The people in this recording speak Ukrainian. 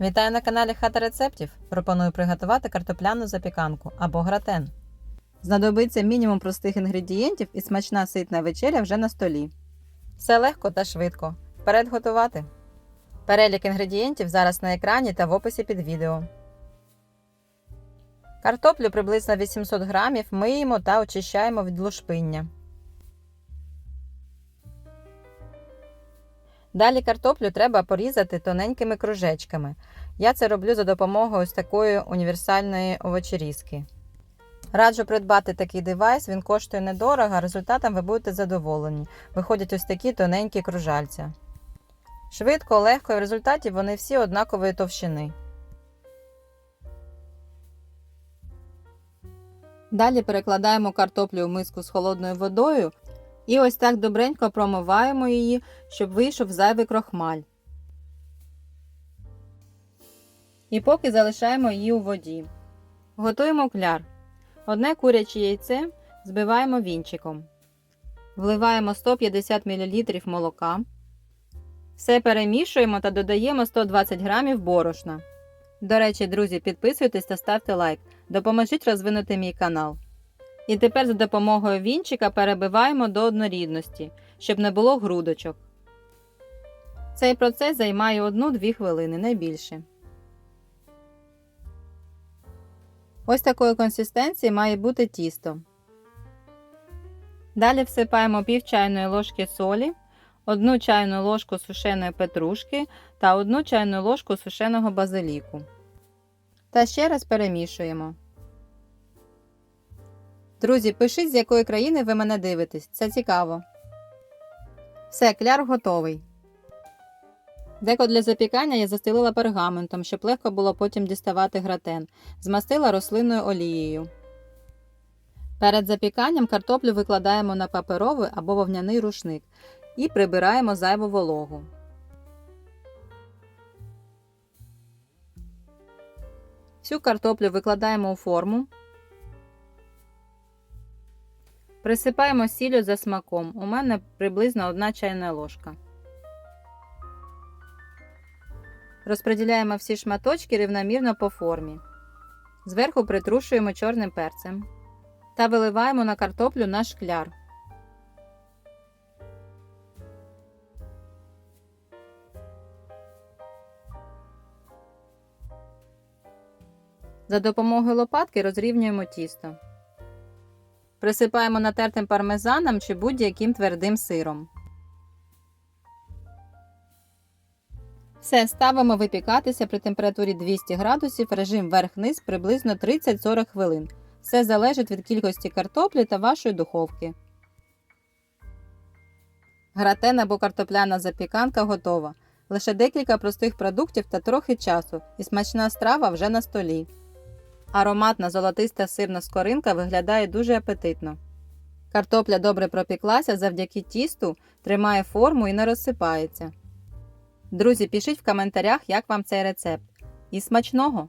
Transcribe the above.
Вітаю на каналі Хата рецептів. Пропоную приготувати картопляну запіканку або гратен. Знадобиться мінімум простих інгредієнтів і смачна ситна вечеря вже на столі. Все легко та швидко. Вперед готувати. Перелік інгредієнтів зараз на екрані та в описі під відео. Картоплю приблизно 800 грамів миємо та очищаємо від лушпиння. Далі картоплю треба порізати тоненькими кружечками. Я це роблю за допомогою ось такої універсальної овочерізки. Раджу придбати такий девайс, він коштує недорого, результатом ви будете задоволені. Виходять ось такі тоненькі кружальця. Швидко, легко і в результаті вони всі однакової товщини. Далі перекладаємо картоплю в миску з холодною водою і ось так добренько промиваємо її, щоб вийшов зайвий крохмаль. І поки залишаємо її у воді. Готуємо кляр. Одне куряче яйце збиваємо вінчиком. Вливаємо 150 мл молока. Все перемішуємо та додаємо 120 г борошна. До речі, друзі, підписуйтесь та ставте лайк. Допоможіть розвинути мій канал. І тепер за допомогою вінчика перебиваємо до однорідності, щоб не було грудочок. Цей процес займає 1-2 хвилини, не більше. Ось такої консистенції має бути тісто. Далі всипаємо пів чайної ложки солі, 1 чайну ложку сушеної петрушки та 1 чайну ложку сушеного базиліку. Та ще раз перемішуємо. Друзі, пишіть, з якої країни ви мене дивитесь. Це цікаво. Все, кляр готовий. Деко для запікання я застелила пергаментом, щоб легко було потім діставати гратен. Змастила рослинною олією. Перед запіканням картоплю викладаємо на паперовий або вовняний рушник і прибираємо зайву вологу. Всю картоплю викладаємо у форму. Присипаємо сіллю за смаком. У мене приблизно 1 чайна ложка. Розподіляємо всі шматочки рівномірно по формі. Зверху притрушуємо чорним перцем та виливаємо на картоплю наш кляр. За допомогою лопатки розрівнюємо тісто. Присипаємо натертим пармезаном чи будь-яким твердим сиром. Все ставимо випікатися при температурі 200 градусів, режим верх-низ приблизно 30-40 хвилин. Все залежить від кількості картоплі та вашої духовки. Гратен або картопляна запіканка готова. Лише декілька простих продуктів та трохи часу, і смачна страва вже на столі. Ароматна золотиста сирна скоринка виглядає дуже апетитно. Картопля добре пропіклася завдяки тісту, тримає форму і не розсипається. Друзі, пишіть в коментарях, як вам цей рецепт. І смачного!